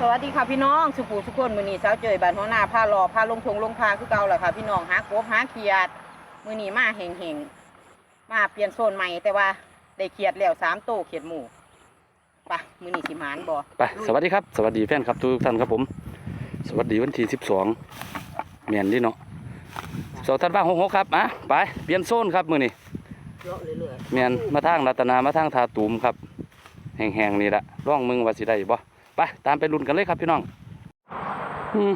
สวัสดีค่ะพี่น้องสุภูสุคนมือนี้เช้าเจยบ้านหัวหน้าพารอพาลงทงลงพาคือเก่าแหละค่ะ พี่น้องหากบหาเขียด มือนี้มาเฮงเฮงๆมาเปลี่ยนโซนใหม่แต่ว่าได้เขียดแล้วสามโตวเขียดหมูไปะมือนี้สิหมานบ่ไปสวัสดีครับ สวัสดีแฟนครับทุกท่านครับผม สวัสดีวันที่สิบสองเมียนที่เนาะสองท่านบ้างหกหกครับอะไปเปลี่ยนโซนครับมือนี้เลาะเรื่อยเมียนมาทางรัตนามาทางทาตูมครับแห้งๆนี่ละร่องมึงว่าสิได้บ่ ไปตามไปลุ้นกันเลยครับพี่น้องอืม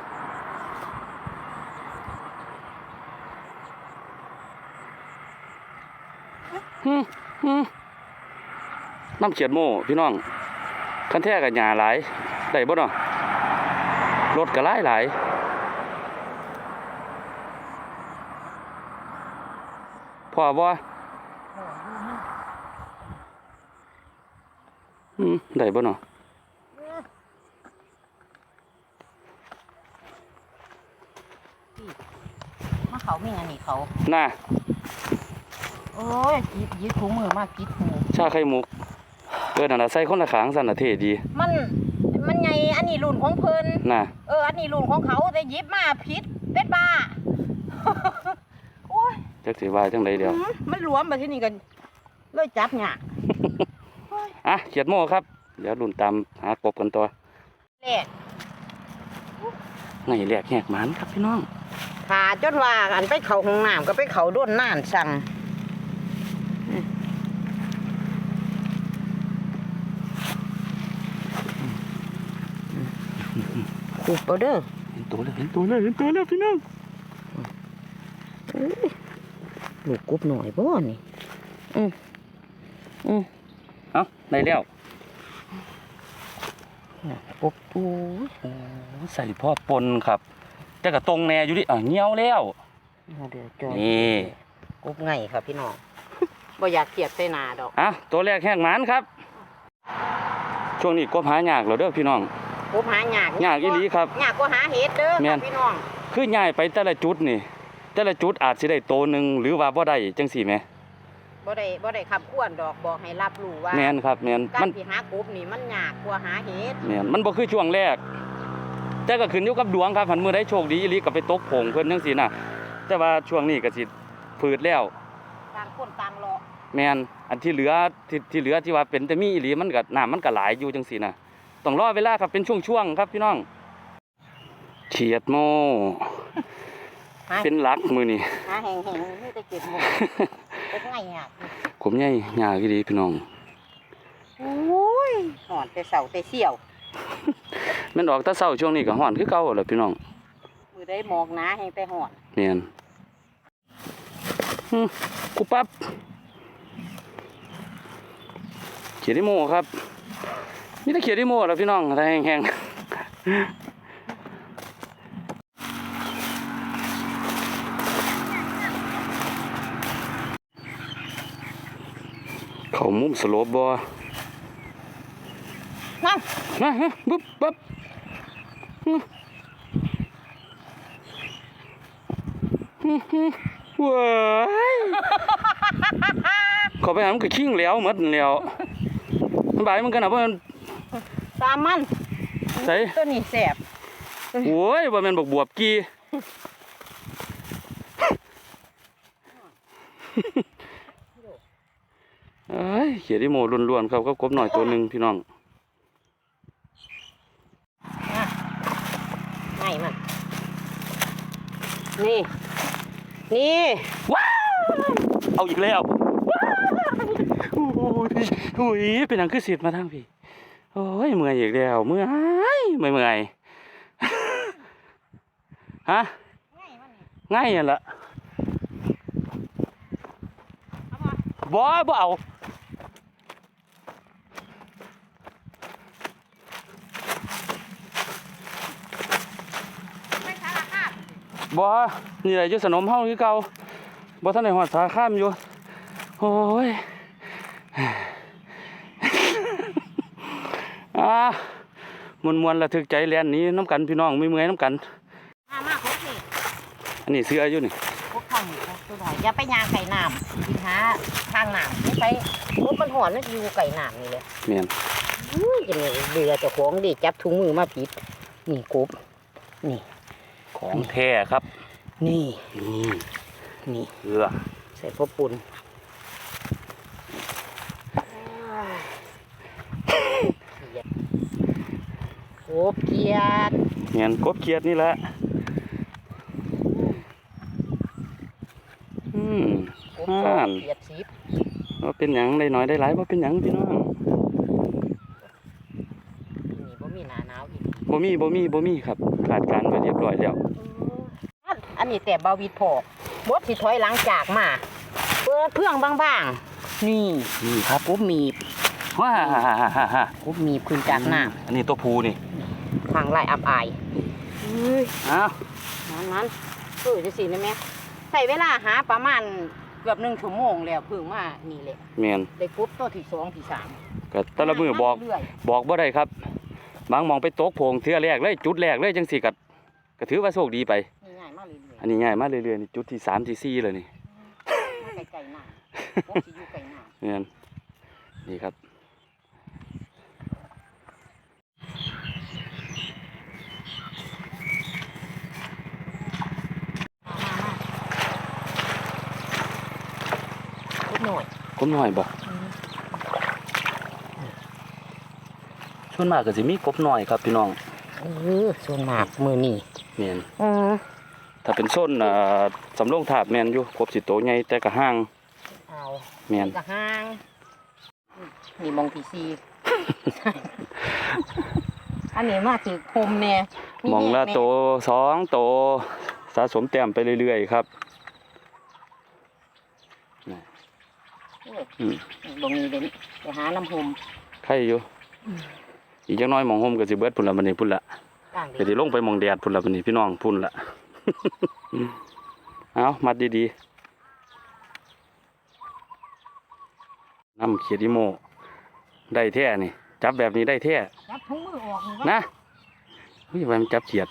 อืมน้ำเขียดโม่พี่น้องคันแท้กับหญ้าหลายได้บ่เนาะรถก็หลายหลายพอบ่อืมได้บ่เนาะ ๆมา เขามีอันนี้เขา น่าโอ้ยยิบยิบถุงมือมากิดหูชาไข่มุกเออนั่นน่ะใส่คนละขางสั่นน่ะเท่ดี มัน มันไงอันนี้รุ่นของเพิ่นน่ะ เออ อันนี้รุ่นของเขาแต่ยิบมาผิดเป็ดบ้า โอ้ยจักสิว่าจังไดเดียวอืมมันรวมไปที่นี่กันเลยจับหยากอะเขียดโม่ครับ เดี๋ยวลุ้นตามหากบกันต่อแรกไงแหลกแหกหมันครับพี่น้อง ขาจนว่าอันไปเขาห้องน้ำก็ไปเขาด้วนน่านสั่งขุบเอาเด้อเห็นตัวแล้วเห็นตัวแล้วเห็นตัวแล้วพี่น้องลูกกบหน่อยบ่นี่อืมอืมเอ้าได้แล้วน่ะกบปูโอ้ใส่พ่อปนครับ แต่ก็ตรงแน่อยู่ดิอะเหี่ยวแล้วเอาเดี๋ยวจอยนี่กบไงครับพี่น้องบ่อยากเทียบใส่หนาดอกอะตัวแรกแหกหมันครับ ช่วงนี้กบหายากแล้วเด้อพี่น้อง กบหายากยากอีหลีครับยากกว่าหาเห็ดเด้อแม่ครันบพี่น้องคือย้ายไปแต่ละจุดนี่ แต่ละจุดอาจสิได้โตหนึงหรือว่าบ่ได้จังซี่แหมบ่ได้บ่ได้ขับขวนดอกบอกให้รับรู้ว่าแม่นครับแม่นกามัรนที่หากบนี่มันยากกว่าหาเห็ดแม่นมันบ่คือช่วงแรก แต่ก็ขึ้นอยู่กับดวงครับหันมือได้โชคดีอีหลีก็ไปตกโผงเพิ่นจังซี่น่ะ แต่ว่าช่วงนี้ก็สิพืดแล้ว ต่างคนต่างรอแม่นอันที่เหลือที่ที่เหลือที่ว่าเป็นแต่มีอีหลีมันก็น้ามันก็หลายอยู่จังซี่น่ะต้องรอเวลาครับเป็นช่วงๆครับพี่น้องเฉียดโมหาเป็นหลักมือนี่ หาแห้งๆนี่แต่เก็บหมดเป็นไงยากนี่ผมใหญ่ยากอีหลีพี่น้องโอ้ยหอนแต่เสาแต่เสี่ยวแมันออกแตะเช้าช่วงนี้ก็ฮ้อนคือเก่าแหล้วพี่น้องมือได้หมอกหนาแห้งแต่หอนแม่นหึกูปั๊บเขียดดิโมครับนี่ถ้าเขียดดิโมแล้วพี่น้องถ้าแห้งๆเขามุมสโลปบ่นั่นนะฮะบึ๊บปั๊บฮึฮึฮึเว้ายเขาไปหามันก็ขิ้งแล้วหมดนั่นแล้วมันบายมันกันนะเพราะมันตามมันใส่ตัวนี้แสบโอ้ยว่ามันบกบวบกีเอ้ยเขียดที่โมล้วนๆครับก็กบหน่อยตัวหนึ่งพี่น้อง ไงมันนี่ นี่ ว้าวเอาอีกแล้วว้าวโอ้ยโอ้ยเป็นหนังคือสิทธิ์มาทางพี่ โอ้ยเมื่อยอีกแล้วเมื่อยเมื่อยเมื่อยฮะไงมันนี่ง่ายอะละเอามาบ่บ่เอา ไม่สารคาบ บ่นี่แหละอยู่สนมเฮาคือเก่าบ่ทันได้ฮอดสาข้ามอยู่ โอ้ยอ่ามวนมวนๆระทึกใจแล่นหนี้น้ำกันพี่น้องไม่เมื่อยน้ำกันมามาครบนี่อันนี้เสื้ออยู่นี่ครบทางครบตัวหน่อยอย่าไปยางไก่น้ำกินหาทางน้ำไม่ไปรถมันหอนนั่นอยู่ไก่น้ำนี่เลยเมียนอุ้ยนี่เรือเจ้าของดิจับถุงมือมาผิดนี่กบนี่ ของแท้ครับ นี่นี่นี่เรือใส่พ่อปุ่นกบเกียดเงี้ยกบเขียดนี่แหละอืมกบอ่านเกียดสิบว่าเป็นหยังได้น้อยได้หลายว่าเป็นหยังพี่น้องนี่บ่มีหนาหนาวอีกบ่มีบ่มีบ่มีครับ ขาดการไว้เรียบร้อยแล้วอั นอันนี้แต่บาวิดพอกบดสิถอยหลังจากมา เปิดเพื่องบางๆ นี่นี่ครับกบมีบว้าฮ่าฮ่าฮ่าฮ่ากบมีบขึ้นจากน้อันนี้ตัวผูนี่ำทางไล่อับอายเฮ้ยอ้าวนั้นนั้นเออจะสินะแม่ใส่เวลาหาประมาณเกือบหนึ่งชั่วโมงแล้วเพิ่งมานี่แหละแม่นได้กบตัวที่สองที่สามก็แต่ละมือบอก เรื่อยบอกบ่ได้ครับ บางหมองไปตกโพงเทื่อแรกเลยจุดแรกเลยจังสิกัก็ถือว่าโชคดีไป อันนี้ง่ายมากเรื่อยๆนี่จุดที่สามที่สี่เลยนี่ไกลๆหน้าผมสิอยู่ไกลหน้าเนี่ยนี่ครับนิดหน่อยก้มหน่อยบอกส่วนมากก็สิมีกบหน่อยครับพี่น้องเออส่วนมากมือนี่เมียนอือ ถ้าเป็นส้นอ่าสำโรงถาบแมนอยู่กบสิโตใหญ่แต่ก็ห่างเอาเมียนนี่ก็ห้างนี่มองที่ซีอันนี้มาถือโฮมแน่มองละโตสองโตสะสมแต้มไปเรื่อยๆครับโอ้ยอืมบ่มีเด่นไปหาน้ำโฮมใครอยู่ อีกจังน้อยหมองห่มก็สิเบิดพุ่นละบัดนี้พุ่นละต่างก็เด่นสิลงไปหมองแดดพุ่นละบัดนี้พี่น้องพุ่นละ เอามัดดีๆน้ำเขียดอิโม ได้แท้นี่ จับแบบนี้ได้แท้จับถุงมือออกนี่วะนะเฮ้ยว่ามันจับเขียด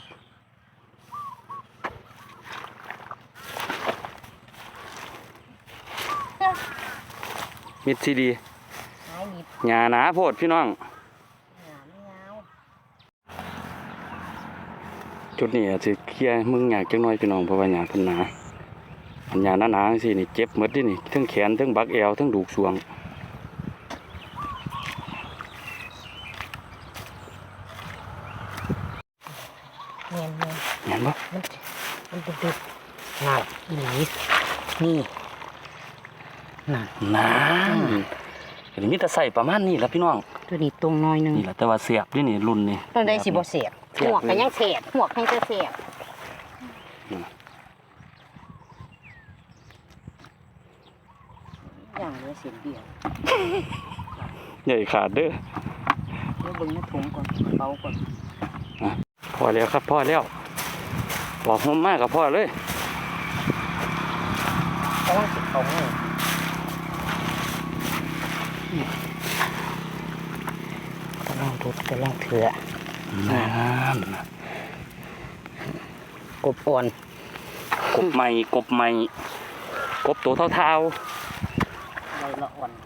มิดซีดีหายนิดหญ้าหนาโพดพี่น้อง หนาไม่ยาว จุดนี้อาจสิเคลียร์มึงอยากจังน้อยพี่น้องเพราะว่าหญ้าเพิ่นหนาอันหญ้าหนาๆจังซี่นี่เจ็บหมดเดินี่ทั้งแขนทั้งบักแอวทั้งดูกสวงเนียนเนียนเห็นบ่มันมันดึกดึกงานอีหลีนี่นั่นนานอันนี้มีแต่ใส่ประมาณนี้ล่ะพี่น้อง ตัวนี้ตรงน้อยหนึงนี่แหละแต่ว่าเสียบนี่นี่รุ่นนี่ต้นได้สิบ่เสียบ เสียบหัวกก็ยังเสียบหัวกให้จะเสียบอืมอย่างเหลือเสียบเดียวใหญ่ขาดเด้อเดี๋ยวเบิ่งในถุงก่อนเบาก่อนพอแล้วครับพอแล้วบอกผมมากกับพ่อเลยกำลังสิเขามือก็ลองทุบก็ลองเถื่อ นั่นกบอ่อน กบใหม่ กบใหม่ กบตัวเท่าใบละอ่อนๆ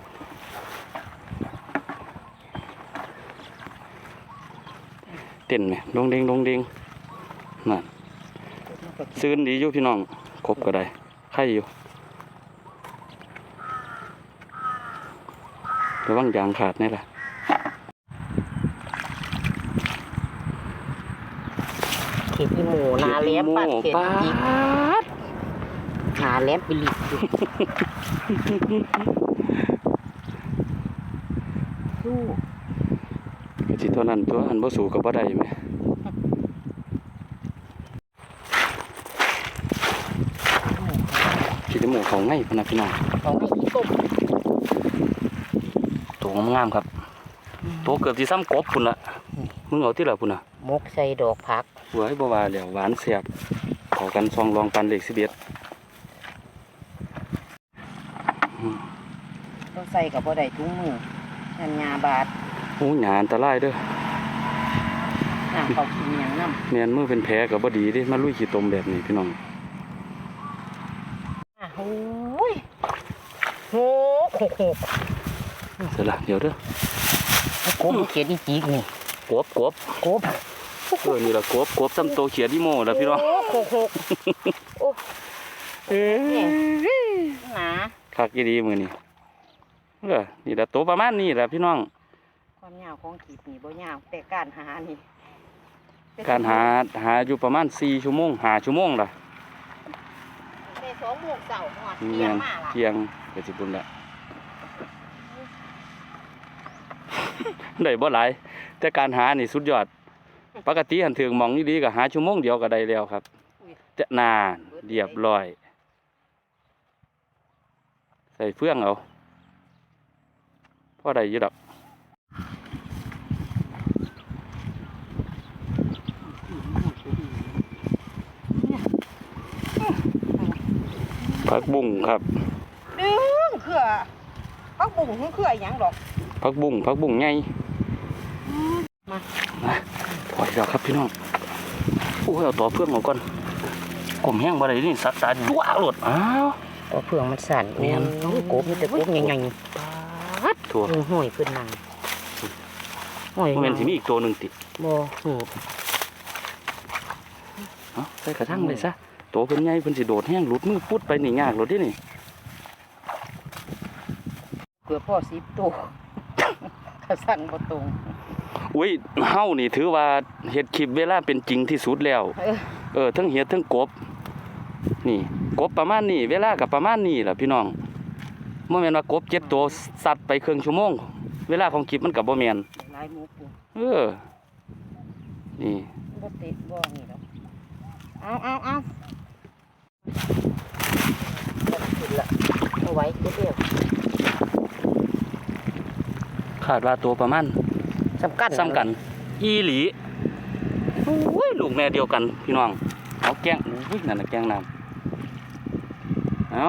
เต้นไหมลงเด้งลงเด้งนั่นซื้นดีอยู่พี่น้องกบก็ได้ไข่อยู่ระวังยางขาดนี่แหละ เข็ดอีหมูนาแหลมปัดเข็ดปาอีกดนาแหลมปิลิตอยู่สู้ก็สิตัวนั้นตัวอันบ่สูกับบ่ได้ไหมคิดหมูเขาง่ายพะนะพี่น้องเขาให้อีกบตัวงามๆครับตัวเกือบสิซ้ำกบพุ่นละมึงเอาที่ละพุ่นน่ะมกใส่ดอกผัก เว้ยบ่ว่าแล้วหวานเสียบขอกันซองรองปันเลขสิบเอ็ดต้องใส่กับบ่ได้ถุงมือนันยาบาดหูหยาอันตรายเด้อน้ำเขากินอย่างน้แม่นมือเป็นแผลก็บ่ดีเด้มาลุยขี้ตมแบบนี้พี่น้องำอะโอ้ยโหโขกโขกเสร็จละเดี๋ยวเด้อกบเขียดอีจีกนี่กบกบกบ เออนี่ละกบกบซ้ำโตเขียดอีโม่แล้วพี่น้องโอ้โคกโคกโอ้เอ้ยหนาคักอีดีมือนี่เออนี่ละโตประมาณนี้แหละพี่น้องความยาวของขีดนี่บ่ยาวแต่การหานี่การหาหาอยู่ประมาณสี่ชั่วโมงหาชั่วโมงล่ะแต่สองโมงเสาร์หอดเที่เที่ยยงงมาล่ะเที่ยงก็สิบุญละได้บ่หลายแต่การหานี่สุดยอด ปกติหันถึงหมองนี่ดีก็หาชั่วโมงเดียวก็ได้แล้วครับจะนานเรียบร้อย ใส่เฟื่องเอาพ่อได้อยู่ดอกผักบุ้งครับดึงเขื่อพักบุ่งของเขื่อหยังดอกผักบุ้งผักบุ้งไงมามา พอแล้วครับพี่น้องโอ้ยเอาต่อเฟื่องออกก่อนกลมแห้งบ่ได้นี่สัตว์ตาดัวหลดอ้าวตัวเพื่องมันสั่นแม่นโอ้ยกบมีแต่กบใหญ่ปัดถั่วๆหูห้อยขึ้นนั่งห้อยมันเป็นสิมีอีกตัวหนึ่งติดบ่หูเอาใส่กระทั่งเลยซะตัวเพิ่นใหญ่เพิ่นสิโดดแห้งหลุดมือพุดไปนี่ยากหลุดที่นี่เกือบพ่อสิบตัวกระสั่งบ่ตรง อุ้ยเฮานี่ถือว่าเฮ็ดคลิปเวลาเป็นจริงที่สุดแล้วเออเออทั้งเห็ดทั้งกบ นี่ กบประมาณนี้เวลากับประมาณนี้แหละพี่น้องเมื่อแม่นว่ากบเจ็ดตัวสัตว์ไปครึ่งชั่วโมง เวลาของคลิปมันกับบ่แม่นลายหมูปูเออ นี่บ่ติดบ่นี่ดอกเอาเอาเอาขึ้นละเอาไว้เดี๋ยวคาดว่าตัวประมาณ สำคัญซ้ำกัน อีหลีโอ้ยลูกแม่เดียวกันพี่น้อง เอาแกงอุ้ยนั่นน่ะแกงน้ำเอา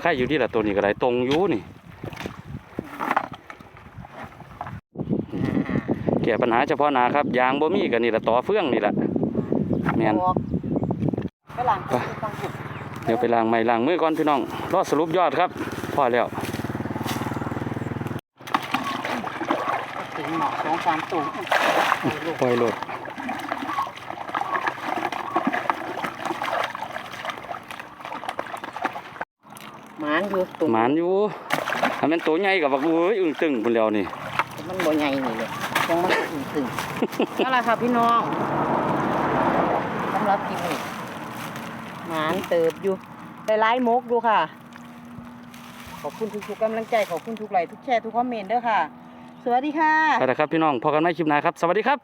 ใครอยู่ที่ละตัวนี้ก็ได้ตรงอยู่นี่ แก้ปัญหาเฉพาะหน้าครับ ยางบ่มีกันนี่ละต่อเฟื่องนี่แหละแม่นออกไปหลังไปฟังผุดเดี๋ยวไปล้างไม้ล้างมือก่อนพี่น้อง รอสรุปยอดครับ พอแล้ว ถึง หมอกสองสามตัวปล่อยโหลดหมานอยู่ตัวหมานอยู่ถ้าเป็นตัวใหญ่กับบักเอ้ยอึ้งตึงพุ่นแล้วนี่ มันบ่ใหญ่นี่เลยของมันตึงตึงนั่นแหละค่ะพี่น้องสำหรับกินนี่หมานเติบอยู่ได้ไล่มกดูค่ะ ขอบคุณทุกๆกำลังใจ ขอบคุณทุกไลค์ทุกแชร์ทุกคอมเมนต์ด้วยค่ะ สวัสดีค่ะ ไปแล้วครับพี่น้องพอกันใหม่คลิปหน้าครับ สวัสดีครับ